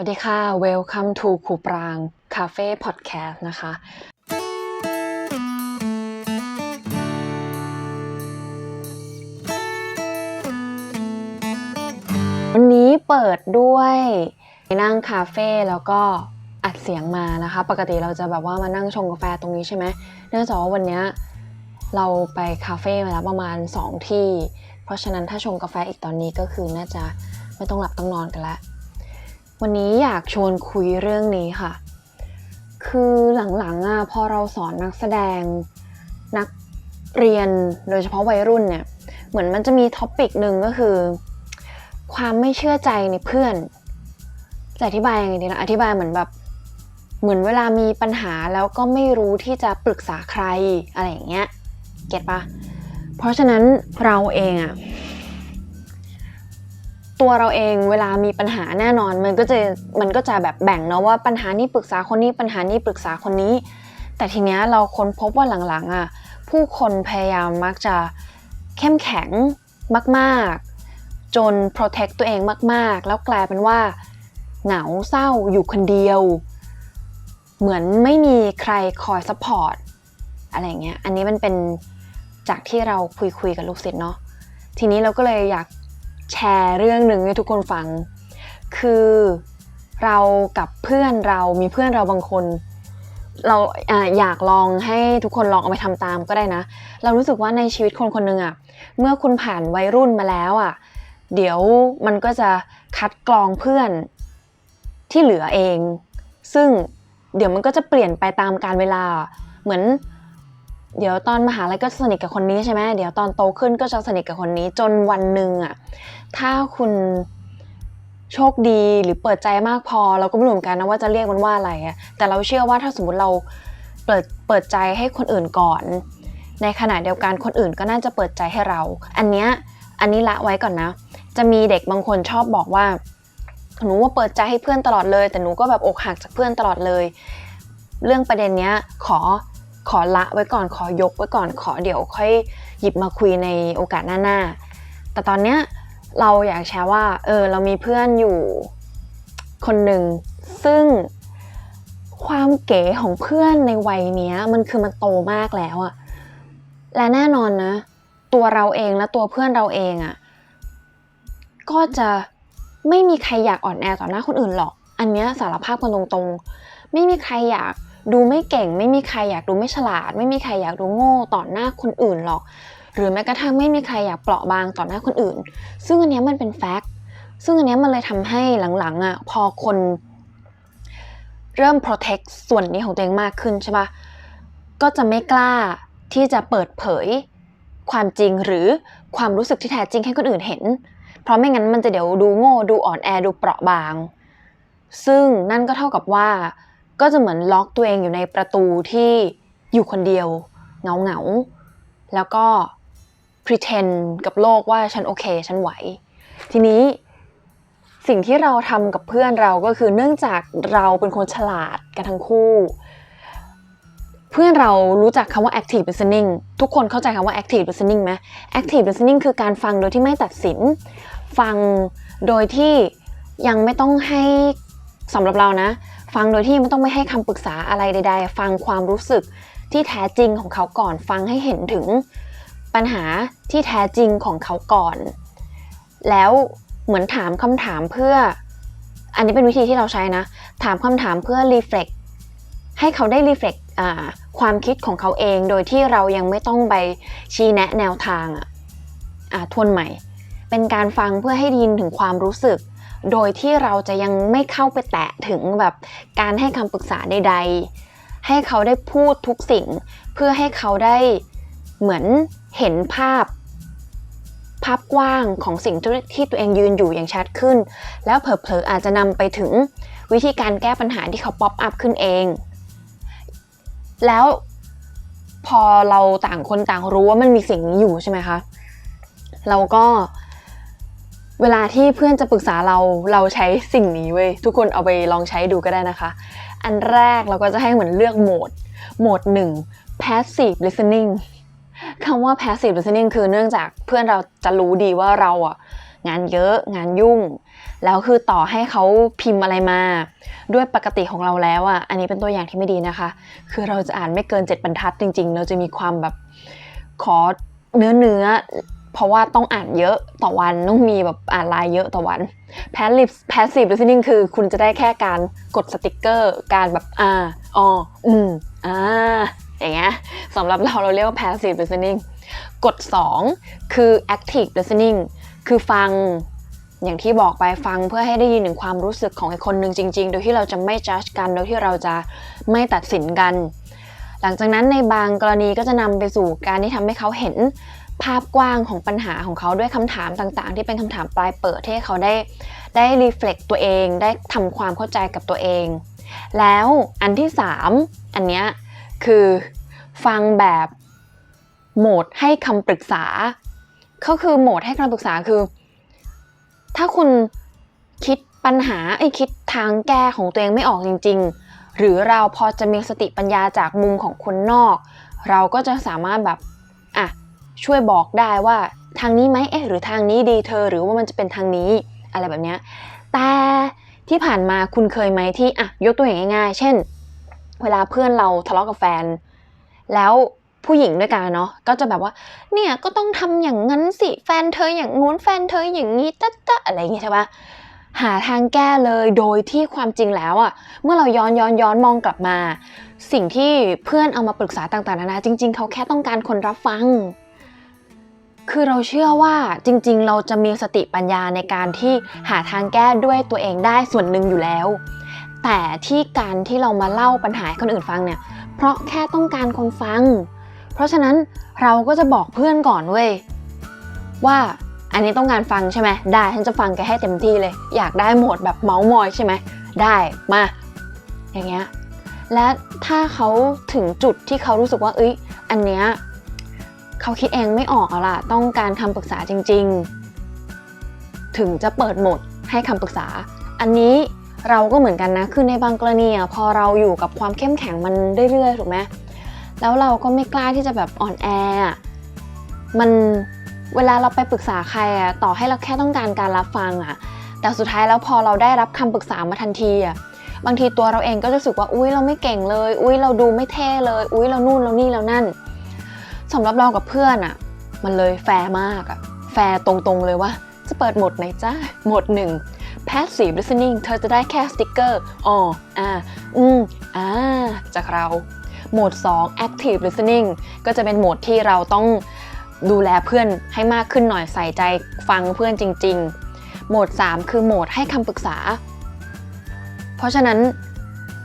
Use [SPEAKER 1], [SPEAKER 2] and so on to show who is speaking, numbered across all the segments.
[SPEAKER 1] วัสดีค่ะ Welcome to ครูปรางคาเฟ่พอดแคสต์นะคะ วันนี้เปิดด้วยนั่งคาเฟ่แล้วก็อัดเสียงมานะคะ ปกติเราจะแบบว่ามานั่งชงกาแฟตรงนี้ใช่ไหม เนื่องจากว่าวันนี้เราไปคาเฟ่มาแล้วประมาณ 2 ที่ เพราะฉะนั้นถ้าชงกาแฟอีกตอนนี้ก็คือน่าจะไม่ต้องหลับต้องนอนกันแล้ว วันนี้อยากชวนคุยเรื่องนี้ค่ะ คือหลังๆอะพอเราสอนนักแสดง นักเรียนโดยเฉพาะวัยรุ่นเนี่ย เหมือนมันจะมีท็อปิกหนึ่งก็คือ ความไม่เชื่อใจในเพื่อน จะอธิบายยังไงดีนะ อธิบายเหมือนแบบ เหมือนเวลามีปัญหาแล้วก็ไม่รู้ที่จะปรึกษาใครอะไรอย่างเงี้ย เก็ตปะเพราะฉะนั้นเราเองอะ ตัวเราเองเวลามีปัญหาแน่นอน มันก็จะมันก็จะแบบแบ่งเนาะว่าปัญหานี้ปรึกษาคนนี้ปัญหานี้ปรึกษาคนนี้ แต่ทีเนี้ยเราค้นพบว่าหลังๆอะผู้คนพยายามมักจะเข้มแข็งมากๆ จน protect ตัวเองมากๆ แล้วกลายเป็นว่า เหงาเศร้าอยู่คนเดียว เหมือนไม่มีใครคอย support อะไรเงี้ยอันนี้มันเป็นจากที่เราคุยคุยๆกับลูกศิษย์เนาะทีนี้เราก็เลยอยาก แชร์เรื่องหนึ่งให้ทุกคนฟัง คือเรากับเพื่อนเรามีเพื่อนเราบางคน เราออยากลองให้ทุกคนลองเอาไปทำตามก็ได้นะ เรารู้สึกว่าในชีวิตคนคนหนึ่งอะเมื่อคุณผ่านวัยรุ่นมาแล้วอะเดี๋ยวมันก็จะคัดกรองเพื่อนที่เหลือเอง ซึ่งเดี๋ยวมันก็จะเปลี่ยนไปตามการเวลาเหมือน เดี๋ยวตอนมหาลัยก็สนิทกับคนนี้ใช่ไหมเดี๋ยวตอนโตขึ้นก็จะสนิทกับคนนี้ จนวันหนึ่งอะถ้าคุณโชคดีหรือเปิดใจมากพอ เราก็ไม่รู้เหมือนกันนะว่าจะเรียกมันว่าอะไรอะแต่เราเชื่อว่าถ้าสมมติเราเปิดเปิดใจให้คนอื่นก่อน ในขณะเดียวกันคนอื่นก็น่าจะเปิดใจให้เรา อันเนี้ยอันนี้ละไว้ก่อนนะ จะมีเด็กบางคนชอบบอกว่าหนูว่าเปิดใจให้เพื่อนตลอดเลย แต่หนูก็แบบอกหักจากเพื่อนตลอดเลย เรื่องประเด็นเนี้ยขอ ขอละไว้ก่อนขอยกไว้ก่อนขอเดี๋ยวค่อยหยิบมาคุยในโอกาสหน้าๆ แต่ตอนเนี้ยเราอยากแชร์ว่าเออเรามีเพื่อนอยู่คนหนึ่งซึ่งความเก๋ของเพื่อนในวัยเนี้ยมันคือมันโตมากแล้วอะและแน่นอนนะ ตัวเราเองและตัวเพื่อนเราเองอะก็จะไม่มีใครอยากอ่อนแอต่อหน้าคนอื่นหรอก อันเนี้ยสารภาพกันตรงๆ ไม่มีใครอยาก ดูไม่เก่ง ไม่มีใครอยากดูไม่ฉลาด ไม่มีใครอยากดูโง่ต่อหน้าคนอื่นหรอก หรือแม้กระทั่งไม่มีใครอยากเปราะบางต่อหน้าคนอื่น ซึ่งอันนี้มันเป็นแฟกต์ซึ่งอันนี้มันเลยทำให้หลังๆอะพอคนเริ่ม protect ส่วนนี้ของตัวเองมากขึ้นใช่ปะก็จะไม่กล้าที่จะเปิดเผยความจริงหรือความรู้สึกที่แท้จริงให้คนอื่นเห็น เพราะไม่งั้นมันจะเดี๋ยวดูโง่ดูอ่อนแอดูเปราะบาง ซึ่งนั่นก็เท่ากับว่า ก็จะเหมือนล็อกตัวเองอยู่ในประตูที่อยู่คนเดียวเงาเงาๆแล้วก็ pretend กับโลกว่าฉันโอเค ฉันไหว ทีนี้สิ่งที่เราทำกับเพื่อนเราก็คือเนื่องจากเราเป็นคนฉลาดกันทั้งคู่ เพื่อนเรารู้จักคำว่า active listening ทุกคนเข้าใจคำว่า active listening ไหม active listening คือการฟังโดยที่ไม่ตัดสิน ฟังโดยที่ยังไม่ต้องให้สำหรับเรานะ ฟังโดยที่ไม่ต้องไม่ให้คำปรึกษาอะไรใด ๆ ฟังความรู้สึกที่แท้จริงของเขาก่อน ฟังให้เห็นถึงปัญหาที่แท้จริงของเขาก่อน แล้วเหมือนถามคำถามเพื่อ อันนี้เป็นวิธีที่เราใช้นะ ถามคำถามเพื่อ reflect ให้เขาได้ reflect อ่าความคิดของเขาเอง โดยที่เรายังไม่ต้องไปชี้แนะแนวทางอะทวนใหม่ เป็นการฟังเพื่อให้ยินถึงความรู้สึก โดยที่เราจะยังไม่เข้าไปแตะถึงแบบการให้คำปรึกษาใด ๆ ให้เขาได้พูดทุกสิ่ง เพื่อให้เขาได้เหมือนเห็นภาพ ภาพกว้างของสิ่งที่ตัวเองยืนอยู่อย่างชัดขึ้น แล้วเผลอๆอาจจะนำไปถึงวิธีการแก้ปัญหาที่เขาป๊อปอัพขึ้นเอง แล้วพอเราต่างคนต่างรู้ว่ามันมีสิ่งนี้อยู่ใช่ไหมคะ เราก็เเวลาที่เพื่อนจะปรึกษาเราเราใช้สิ่งนี้เว้ยทุกคนเอาไปลองใช้ดูก็ได้นะคะ อันแรกเราก็จะให้เหมือนเลือกโหมด โหมดหนึ่ง passive listening คำว่า passive listening คือเนื่องจากเพื่อนเราจะรู้ดีว่าเราอะงานเยอะงานยุ่ง แล้วคือต่อให้เขาพิมพ์อะไรมา ด้วยปกติของเราแล้วอะอันนี้เป็นตัวอย่างที่ไม่ดีนะคะ คือเราจะอ่านไม่เกินเจ็ดบรรทัดจริง ๆ เราจะมีความแบบขอเนื้อเนื้อ เพราะว่าต้องอ่านเยอะต่อวันต้องมีแบบอ่านไลน์เยอะต่อวัน passive passive listening คือคุณจะได้แค่การกดสติกเกอร์การแบบอ่าอ๋ออืมอ่าอย่างเงี้ยสำหรับเราเราเรียกว่า passive listening กด 2 คือ active listening คือฟังอย่างที่บอกไปฟังเพื่อให้ได้ยินถึงความรู้สึกของอีกคนหนึ่งจริง ๆ โดยที่เราจะไม่ judge กัน โดยที่เราจะไม่ตัดสินกัน หลังจากนั้นในบางกรณีก็จะนำไปสู่การที่ทำให้เขาเห็น ภาพกว้างของปัญหาของเขาด้วยคำถามต่างๆ ที่เป็นคำถามปลายเปิดที่เขาได้ได้ reflect ตัวเอง ได้ทำความเข้าใจกับตัวเอง แล้วอันที่ 3 อันเนี้ยคือฟังแบบโหมดให้คำปรึกษาก็คือโหมดให้คำปรึกษาคือ ถ้าคุณคิดปัญหาไอ้คิดทางแก้ของตัวเองไม่ออกจริง ๆ หรือเราพอจะมีสติปัญญาจากมุมของคนนอก เราก็จะสามารถแบบ ช่วยบอกได้ว่าทางนี้ไหมเอ๊ะหรือทางนี้ดีเธอ หรือว่ามันจะเป็นทางนี้อะไรแบบเนี้ยแต่ที่ผ่านมาคุณเคยไหมที่อะยกตัวอย่างง่ายๆ เช่น เวลาเพื่อนเราทะเลาะกับแฟน แล้วผู้หญิงด้วยกันเนาะก็จะแบบว่า เนี่ยก็ต้องทำอย่างนั้นสิแฟนเธออย่างงู้นแฟนเธออย่างนี้จ๊ะจ๊ะอะไรอย่างงี้ใช่ปะหาทางแก้เลยโดยที่ความจริงแล้วอะเมื่อเราย้อนย้อนย้อนมองกลับมา สิ่งที่เพื่อนเอามาปรึกษาต่างๆนานาจริง ๆเขาแค่ต้องการคนรับฟัง คือเราเชื่อว่าจริงๆ เราจะมีสติปัญญาในการที่หาทางแก้ด้วยตัวเองได้ส่วนหนึ่งอยู่แล้ว แต่ที่การที่เรามาเล่าปัญหาให้คนอื่นฟังเนี่ย เพราะแค่ต้องการคนฟัง เพราะฉะนั้นเราก็จะบอกเพื่อนก่อนเว้ยว่าอันนี้ต้องการฟังใช่ไหมได้ฉันจะฟังแกให้เต็มที่เลย อยากได้โหมดแบบเมาส์มอยใช่ไหมได้มาอย่างเงี้ยและถ้าเขาถึงจุดที่เขารู้สึกว่าเอ้ยอันเนี้ย เขาคิดเองไม่ออกแล้วล่ะ ต้องการคำปรึกษาจริง ๆ ถึงจะเปิดโหมดให้คำปรึกษา อันนี้เราก็เหมือนกันนะ คือในบางกรณีอะพอเราอยู่กับความเข้มแข็งมันเรื่อยๆ ถูกไหมแล้วเราก็ไม่กล้าที่จะแบบอ่อนแออะมันเวลาเราไปปรึกษาใครอะต่อให้เราแค่ต้องการการรับฟังอะแต่สุดท้ายแล้วพอเราได้รับคำปรึกษามาทันทีอะบางทีตัวเราเองก็รู้สึกว่า อุ้ยเราไม่เก่งเลย อุ้ยเราดูไม่เท่เลย อุ้ยเรานู่นเรานี่เรานั่น สำหรับเรากับเพื่อนอะมันเลยแฟร์มากอะแฟร์ตรงๆเลยว่า จะเปิดหมดไหนจ้าหมดหนึ่ง passive listening เธอจะได้แค่สติ๊กเกอร์อ๋ออ่า อืม อ่า จากเรา โหมด 2 active listening ก็จะเป็นโหมดที่เราต้องดูแลเพื่อนให้มากขึ้นหน่อยใส่ใจฟังเพื่อนจริง ๆ โหมด 3 คือโหมดให้คำปรึกษา เพราะฉะนั้น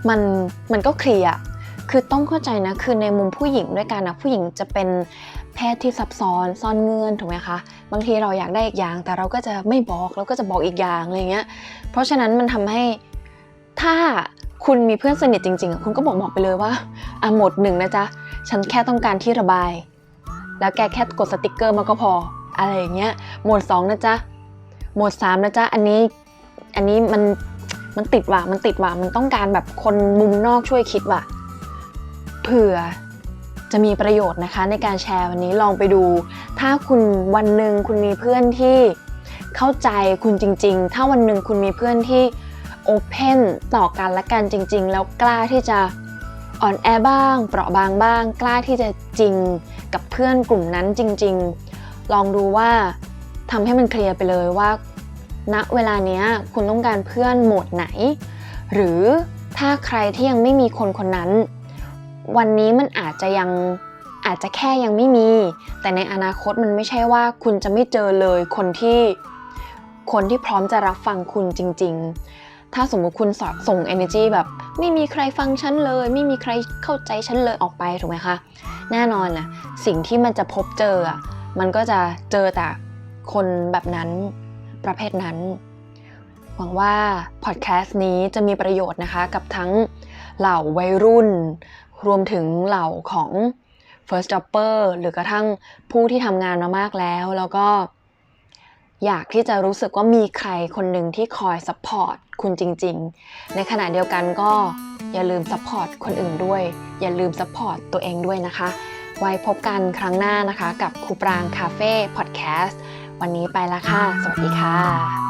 [SPEAKER 1] มันมันก็เคลียร์ คือต้องเข้าใจนะคือในมุมผู้หญิงด้วยกันนะผู้หญิงจะเป็นเพศที่ซับซ้อนซ่อนเงื่อนถูกไหมคะบางทีเราอยากได้อีกอย่าง แต่เราก็จะไม่บอกเราก็จะบอกอีกอย่างอะไรเงี้ยเพราะฉะนั้นมันทำให้ถ้าคุณมีเพื่อนสนิทจริงๆอะคุณก็บอกบอกไปเลยว่าอะหมดหนึ่งนะจ๊ะฉันแค่ต้องการที่ระบาย แล้วแกแค่กดสติกเกอร์มาก็พออะไรอย่างเงี้ยหมดสองนะจ๊ะหมดสามนะจ๊ะอันนี้อันนี้มันมันติดว่ะมันติดว่ะมันต้องการแบบคนมุมนอกช่วยคิดว่ะ เผื่อจะมีประโยชน์นะคะในการแชร์วันนี้ลองไปดู ถ้าคุณวันหนึ่งคุณมีเพื่อนที่เข้าใจคุณจริง ๆ ถ้าวันหนึ่งคุณมีเพื่อนที่โอเพนต่อกันและกันจริง ๆ แล้วกล้าที่จะอ่อนแอบ้าง เปราะบางบ้าง กล้าที่จะจริงกับเพื่อนกลุ่มนั้นจริง ๆ ลองดูว่าทำให้มันเคลียร์ไปเลยว่าณเวลาเนี้ยคุณต้องการเพื่อนโหมดไหน หรือถ้าใครที่ยังไม่มีคนคนนั้น วันนี้มันอาจจะยังอาจจะแค่ยังไม่มี แต่ในอนาคตมันไม่ใช่ว่าคุณจะไม่เจอเลยคนที่คนที่พร้อมจะรับฟังคุณจริง ๆ ถ้าสมมุติคุณสส่ง energy แบบไม่มีใครฟังฉันเลย ไม่มีใครเข้าใจฉันเลยออกไปถูกไหมคะ แน่นอนนะสิ่งที่มันจะพบเจออะมันก็จะเจอแต่คนแบบนั้นประเภทนั้น หวังว่าพอดแคสต์นี้จะมีประโยชน์นะคะกับทั้งเหล่าวัยรุ่น รวมถึงเหล่าของ first jobber หรือกระทั่งผู้ที่ทำงานมามากแล้ว แล้วก็อยากที่จะรู้สึกว่ามีใครคนหนึ่งที่คอยซัพพอร์ตคุณจริง ๆ ในขณะเดียวกันก็อย่าลืมซัพพอร์ตคนอื่นด้วย อย่าลืมซัพพอร์ตตัวเองด้วยนะคะ ไว้พบกันครั้งหน้านะคะ กับครูปรางคาเฟ่พอดแคสต์วันนี้ไปละค่ะ สวัสดีค่ะ